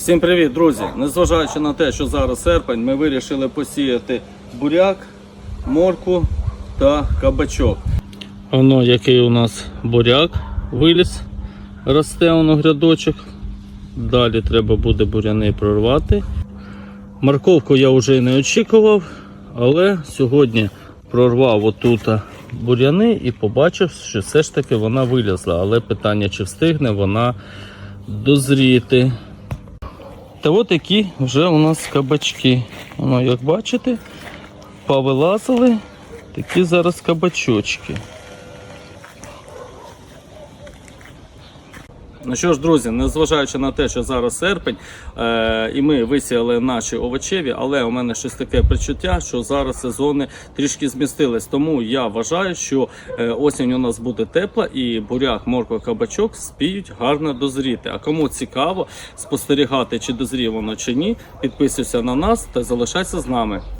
Всім привіт, друзі! Незважаючи на те, що зараз серпень, ми вирішили посіяти буряк, морку та кабачок. Воно який у нас буряк виліз, росте воно грядочок. Далі треба буде буряни прорвати. Морковку я вже не очікував, але сьогодні прорвав отут буряни і побачив, що все ж таки вона вилізла. Але питання, чи встигне вона дозріти. Та от які вже у нас кабачки. Ну, як бачите, повилазили такі зараз кабачочки. Ну що ж, друзі, незважаючи на те, що зараз серпень, е, і ми висіяли наші овочеві, але у мене щось таке причуття, що зараз сезони трішки змістились. Тому я вважаю, що е, осінь у нас буде тепла і буряк, морква, кабачок спіють гарно дозріти. А кому цікаво спостерігати, чи дозріє воно чи ні, підписуйся на нас та залишайся з нами.